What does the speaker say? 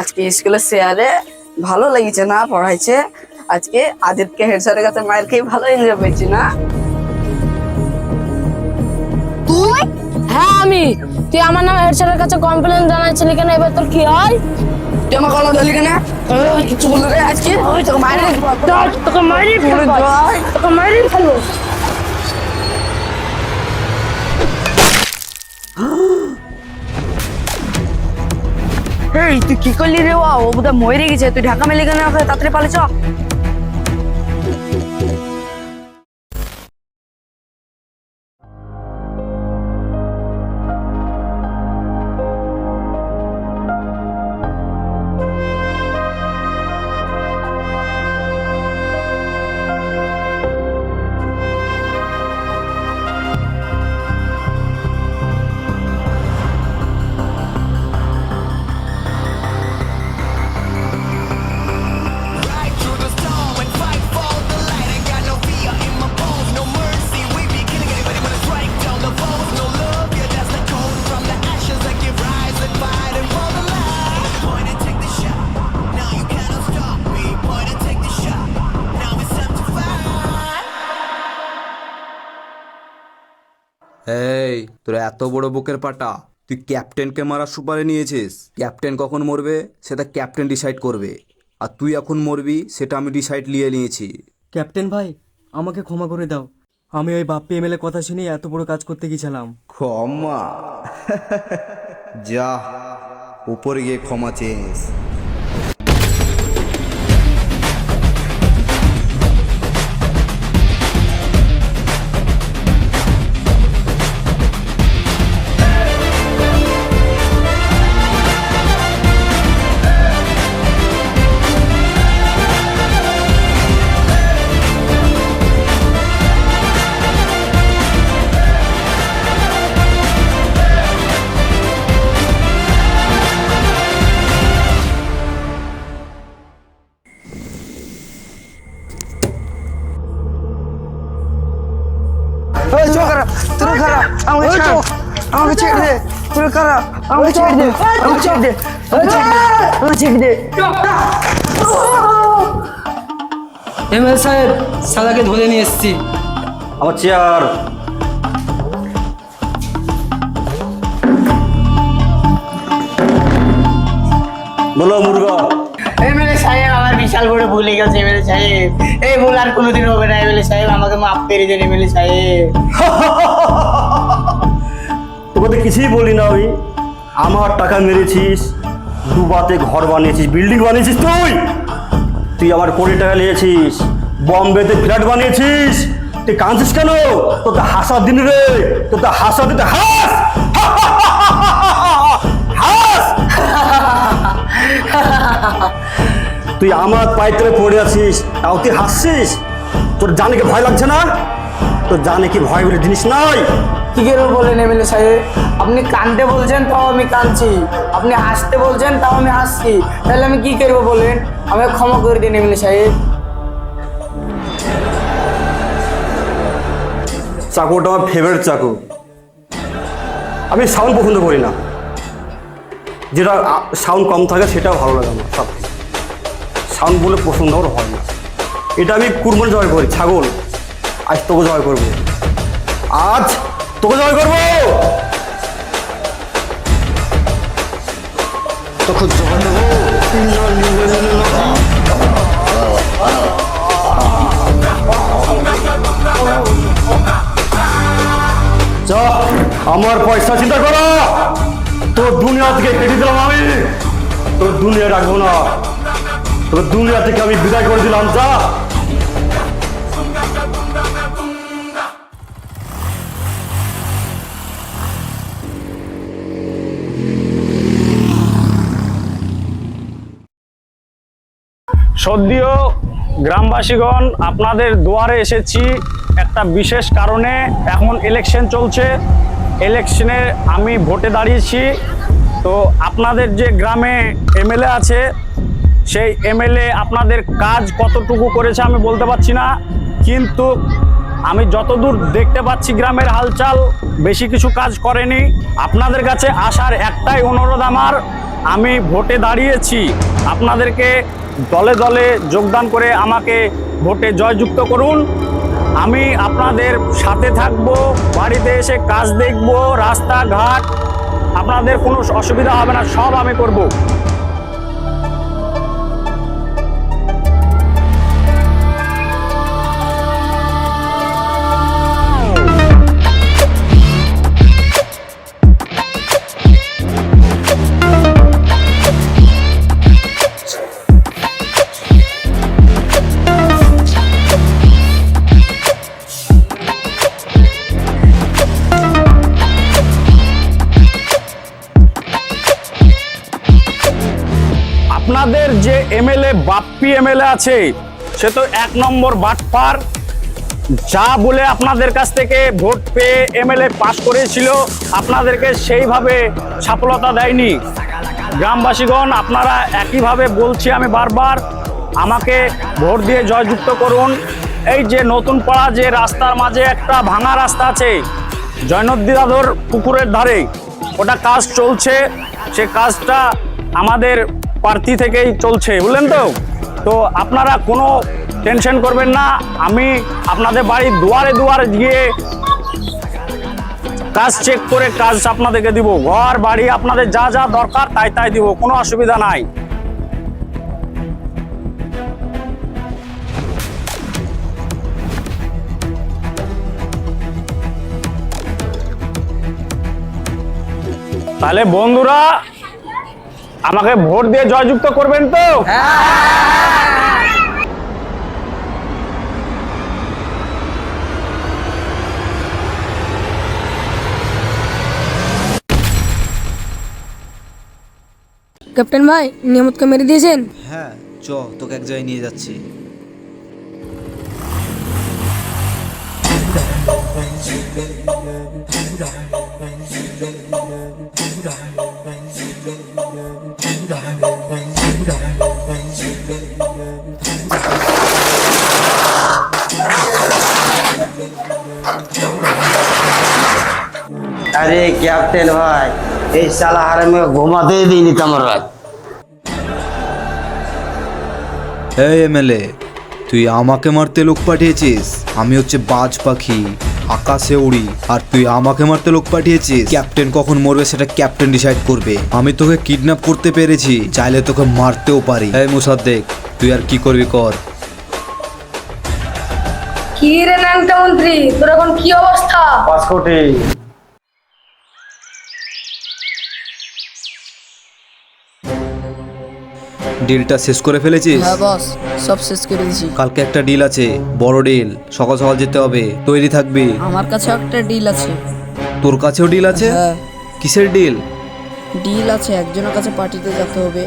আজকে স্কুলে স্যারে ভালো লেগেছে না পড়াইছে। আজকে আদিতকে হেড স্যারের কাছে মায়ের খেয়ে ভালো এনজয় পেয়েছি না। তুই? হ্যাঁ আমি। তুই আমার নাম হেড স্যারের কাছে কমপ্লেন জানাইছিলি কেন? এবার তোর কি হয়? তুই আমার কলা ধরলি কেন? কিছু বলল রে আজকে? তোকে মায়ের তোকে মারি তোকে মারি ফেলব। এই তুই কি করলি রে ও বোধহয় মরে গেছে। তুই ঢাকা মেলে গেলে তাড়াতাড়ি পালে চ এই তোর এত বড় বুকের পাটা। তুই ক্যাপ্টেনকে মারার সুপারে নিয়েছিস। ক্যাপ্টেন কখন মরবে সেটা ক্যাপ্টেন ডিসাইড করবে। আর তুই এখন মরবি সেটা আমি ডিসাইড নিয়ে নিয়েছি। ক্যাপ্টেন ভাই আমাকে ক্ষমা করে দাও। আমি ওই বাপ্পি এমএলএ কথা শুনে এত বড় কাজ করতে গেছিলাম ক্ষমা। যা উপরে গিয়ে ক্ষমা চেয়েছিস। আমাকে ছেড়ে দে। তুই খারাপ। আমাকে ছেড়ে দে। আমাকে ছেড়ে দে। আমাকে ছেড়ে এমএল সাহেব সালাকে ধরে নিয়ে এসেছি। আমার চেয়ার। বলো মুরগা। এমএলএ সাহেব আমার বিশাল বড় ভুল হয়ে গেছে এমএলএ সাহেব। এই ভুল আর কোনোদিন হবে না এমএলএ সাহেব। আমাকে মাফ করে দেন এমএলএ সাহেব। তোকে তো কিছুই বলি না ওই আমার টাকা মেরেছিস দুবাতে ঘর বানিয়েছিস বিল্ডিং বানিয়েছিস তুই। তুই আমার কোটি টাকা নিয়েছিস, বম্বেতে ফ্ল্যাট বানিয়েছিস। তুই কাঁদছিস কেন? তোকে হাসার দিন রে। তোকে হাসার দিতে হাস! হাস! তুই আমার পাইতে পড়ে আছিস, তাও তুই হাসছিস? তোর জানে কি ভয় লাগছে না? তোর জানে কি ভয় বলে জিনিস নাই? কি করে বলেন এমএলএ সাহেব, আপনি কানতে বলছেন, তাও আমি কাঁদছি। আপনি হাসতে বলছেন, তাও আমি হাসছি। তাহলে আমি কি করব বলেন? আমাকে ক্ষমা করে দিন এমএলএ সাহেব। চাকুটা আমার ফেভারিট চাকু। আমি সাউন্ড পছন্দ করি না। যেটা সাউন্ড কম থাকে, সেটাও ভালো লাগে আমার, সব। সাউন্ড বলে পছন্দ আমার হয় না। এটা আমি কুরবানি জয় করি, ছাগল। আজ তোকে জয় করব। আজ তোকে জয় করব। তোকে আমার পয়সা চিন্তা করো। তোর দুনিয়া থেকে কেটে দিলাম আমি। তোর দুনিয়া রাখব না। তোর দুনিয়া থেকে আমি বিদায় করে দিলাম, যা। সদ্যীয় গ্রামবাসীগণ আপনাদের দুয়ারে এসেছি একটা বিশেষ কারণে। এখন ইলেকশন চলছে। ইলেকশনে আমি ভোটে দাঁড়িয়েছি। তো আপনাদের যে গ্রামে এমএলএ আছে, সেই এমএলএ আপনাদের কাজ কতটুকু করেছে আমি বলতে পারছি না। কিন্তু আমি যতদূর দেখতে পাচ্ছি গ্রামের হালচাল, বেশি কিছু কাজ করেনি। আপনাদের কাছে আসার একটাই অনুরোধ আমার, আমি ভোটে দাঁড়িয়েছি। আপনাদেরকে দলে দলে যোগদান করে আমাকে ভোটে জয়যুক্ত করুন। আমি আপনাদের সাথে থাকব, বাড়িতে এসে কাজ দেখব, রাস্তাঘাট, আপনাদের কোনো অসুবিধা হবে না, সব আমি করব। আপনাদের যে এমএলএ বাপ্পি এমএলএ আছে, সে তো এক নম্বর বাটপার যা বলে আপনাদের কাছ থেকে ভোট পেয়ে এমএলএ পাশ করেছিল, আপনাদেরকে সেইভাবে সফলতা দেয়নি। গ্রামবাসীগণ, আপনারা একইভাবে বলছি আমি বারবার, আমাকে ভোট দিয়ে জয়যুক্ত করুন। এই যে নতুন পাড়া, যে রাস্তার মাঝে একটা ভাঙা রাস্তা আছে জয়নদ্দি দাদর পুকুরের ধারে, ওটা কাজ চলছে। সে কাজটা আমাদের প্রার্থী থেকেই চলছে, বুঝলেন তো? তো আপনারা কোনো টেনশন করবেন না, আমি আপনাদের বাড়ির দুয়ারে দুয়ারে গিয়ে কাজ চেক করে কাজ আপনাদেরকে দিব। ঘর, বাড়ি আপনাদের যা যা দরকার তাই তাই দিব, কোনো অসুবিধা নাই। তাহলে বন্ধুরা আমাকে ভোট দিয়ে জয়যুক্ত করবেন তো? ক্যাপ্টেন ভাই নিয়ামতকে মেরে দিয়েছেন? হ্যাঁ চ তোকে এক জায়গায় নিয়ে যাচ্ছি। আরে ক্যাপ্টেন ভাই, এই সালা হারে মেয়ে ঘুমাতেই দিইনি তোমার ভাই এই এমএলএ, তুই আমাকে মারতে লোক পাঠিয়েছিস? আমি হচ্ছে বাজ পাখি, আকাশে উড়ি। আর তুই আমাকে মারতে লোক পাঠিয়েছিস? ক্যাপ্টেন কখন মরবে সেটা ক্যাপ্টেন ডিসাইড করবে। আমি তোকে কিডন্যাপ করতে পেরেছি, চাইলে তোকে মারতেও পারি। এই মুসাদ্দেক, তুই আর কি করবি কর? কি রে ন্যাংটা মন্ত্রী তোর এখন কি অবস্থা? পাঁচ কোটি। ডিলটা শেষ করে ফেলেছিস? হ্যাঁ বস সব শেষ করে দিয়েছি। কালকে একটা ডিল আছে বড় ডিল সকাল সকাল যেতে হবে তৈরি থাকবি। আমার কাছে একটা ডিল আছে। তোর কাছেও ডিল আছে? হ্যাঁ। কিসের ডিল? ডিল আছে একজনের কাছে পার্টিতে যেতে হবে।